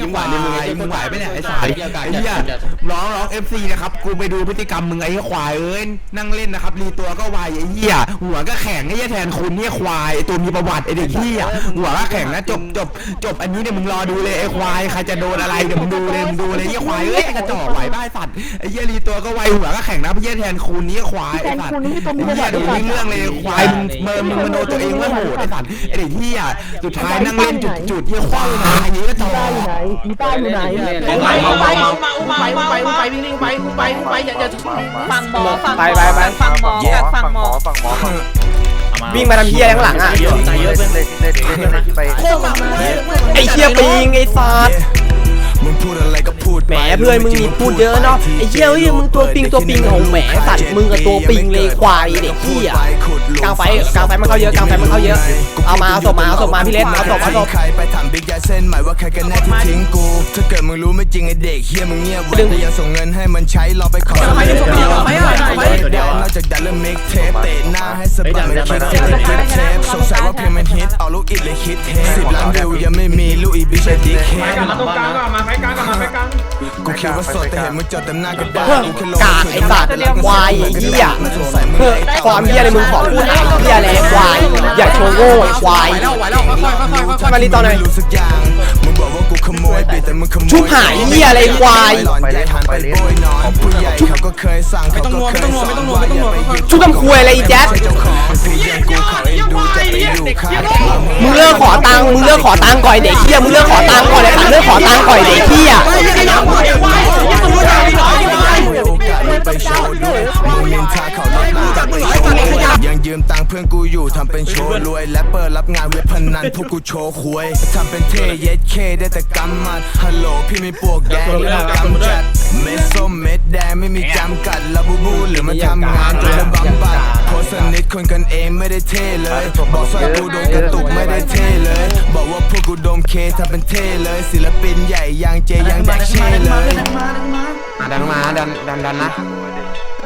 จังหวะนี้มึงไอ้มึงไหวไหมเนี่ยไอ้สายไอ้เหี้ยร้องร้องเอฟซีนะครับ กูไปดูพฤติกรรมมึงไอ้ควายเอ้ย นั่งเล่นนะครับ รีตัวก็ไวไอ้เหี้ย หัวก็แข็งไอ้เหี้ยแทนคุณเนี่ยควายไอ้ตัวมีประวัติไอ้เด็กเหี้ย หัวก็แข็งนะจบจบจบอันนี้เนี่ยมึงรอดูเลยไอ้ควายใครจะโดนอะไรเดี๋ยวมึงดูเลยมึงดูเลยไอ้เหี้ยควายเอ้ยไอ้กระจอกไหวบ้าไอ้สัตว์ไอ้เหี้ยรีตัวก็ไวหัวก็แข็งนะไอ้เหี้ยแทนคุณเนี่ยควายไอ้สัตว์ไอ้เหี้ยเดี๋ยวมึงเรื่องเลยควายมึงมึงมึงมโนตัวเองว่าโหดไอ้สัตว์ไอ้เด็กเหี้ยสุดท้ายนั่งเล่นจุดจุดๆเหี้ยควายไอ้เหี้ยก็จอกอยู่ไหนอีต้าอยู่ไหนไปไปไปไปไปไปวิ่งวิ่งไปไปไปอย่าอย่าฟังหมอฟังหมไปอไปไปฟังหมอกักฟังหมอฝั่งหมอฝั่งวิ่งมาทำเฮียข้างหลังอะ เยอะใจเยอะเพื่อนเลยเลยเลยไปไอ้เฮียปิงไอ้สัตว์ มึงพูดอะไรก็พูดแหมเพื่อนมึงมีพูดเยอะเนาะไอ้เฮียเฮ้ยมึงตัวปิงตัวปิงของแหมสัตว์มึงกับตัวปิงเลยควายเด็กเฮียกลางไฟกลางไฟมันเข้าเยอะกลางไฟมันเข้าเยอะเอามาเอาศพมาเอาศพมาพี่เล็กเอาศพเอาศพใครไปถามบิ๊กยาเส้นหมายว่าใครกันแน่ที่ทิ้งกูถ้าเกิดมึงรู้ไม่จริงไอเด็กเฮียมึงเงียบไว้แต่ยังส่งเงินให้มันใช้เราไปขอไปส่งเดียวไปอะไปเดี๋ยวนอกจากดันเริ่มเมกเทปเตะหน้าให้สะบัดไม่คิดเซ็ตคลิปเทปสงสัยว่าเพลงมันฮิตเอาลูกอิดเลยคิดเทปสิบล้านวิวยังไม่มีลูกอีบิชดิเคมาตรงกลางก่อนมาไฟกลางก่อนมาไฟกลางกูคิดว่าโสดแต่เห็นมึงจดเต็มหน้ากระดาษเฮ้ยกูแค่ลงกากไอ้สัตว์ควายไอ้เหี้ยมันสงสัยมึงเฮ้ยความเฮียอะไรมึงขอพูดไอ้เฮียอะไรควายอย่าโชว์โง่ไอ้ควายไหวแล้วไหวแล้วค่อยค่อยค่อยมาลีตอนไหนม่รู้สักอย่างมึงบอกว่ากูขโมยไปแต่มึงขโมยชุบหายเหี้ยอะไรควายไปเลยหันไปโบยนอนผู้ใหญ่เขาก็เคยสั่งเขาก็เคยสอนว่าอย่าไปยึดชุบทำควยอะไรอีแจ๊คเจ้าของพี่ยังกูเขาเอ็นดูจะไปอยู่ข้างมึงเลิกขอตังค์ มึงเลิกขอตังค์ก่อนเด็กเฮียมึงเลิกขอตังค์ก่อนไอ้สัตว์เลิกขอตังค์ก่อนเด็กเฮียยังยืมตังเพื่อนกูอยู่ทำเป็นโชว์รวยแรปเปอร์รับงานเว็บพนันพวกกูโชว์ควยทำเป็นเท่เย็ดเคได้แต่กำมันฮัลโหลพี่ไม่ปวกแดงหรือกำจัด เม็ดส้มเม็ดแดงไม่มีจำกัดลาบูบูหรือมาทำงานจนระบำบัดโคสนิทคนกันเองไม่ได้เท่เลย บอกซอยกูโดนกระตุกไม่ได้เท่เลย บอกว่าพวกกูโดมเคทำเป็นเท่เลย ศิลปินใหญ่ยังเจยังแดกเช่เลยดันมาดันดันดันนะ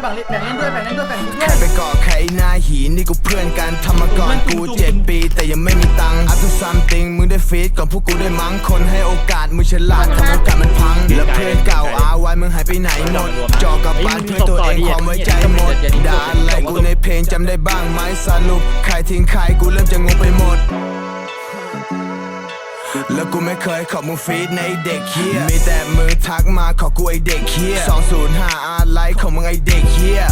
แบ่งเล่นด้วยแบ่งเล่นด้วยแบ่งใครไปเกาะใครหน้าหีนี่กูเพื่อนกันทำมาก่อนกูเจ็ดปี แต่ยังไม่มีตังค์ อัพทูซัมติงมึงได้ฟีดก่อนพวกกูได้มั้งคนให้โอกาสมึงฉลาดทำโอกาสมันพังแล้วเพื่อนเก่าอาไว้มึงหายไปไหนหมดจอกับบ้านเพื่อนตัวเองความไว้ใจหมดด่าอะไรกูในเพลงจำได้บ้างไหมสรุปใครทิ้งใครกูเริ่มจะงงไปหมดแล้วกูไม่เคยขอมึงฟีดในเด็กเฮียมีแต่มึงทักมาขอกูไอเด็กเฮีย205อาไลค์ของมึงไอเด็กเฮีย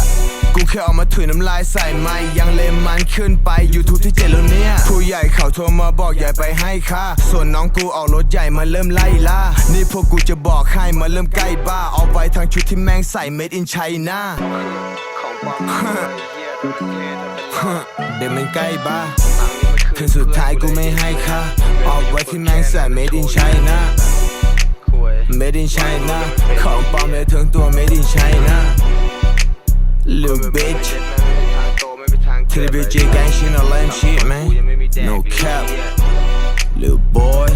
กูแค่เอามาถุยน้ำลายใส่ไม่ยังเลมมันขึ้นไป YouTube ที่เจ็ดแล้วเนี่ยผู้ใหญ่เขาโทรมาบอกอย่ไปให้ค่าส่วนน้องกูออกรถใหญ่มาเริ่มไล่ล่านี่พวกกูจะบอกให้มาเริ่มใกล้บ้าเอาไปทางชุดที่แม่งใส่ made in China เดี๋ยวมันใกล้บ้าถึงสุดท้ายกูไม่ให้ค่าออกไว้ที่แม่งใส่ made in China made in China ของปลอมเลยถึงตัว made in China Little bitch. To the bitch, yeah, gang, she no lame shit, man. No cap. Little boy.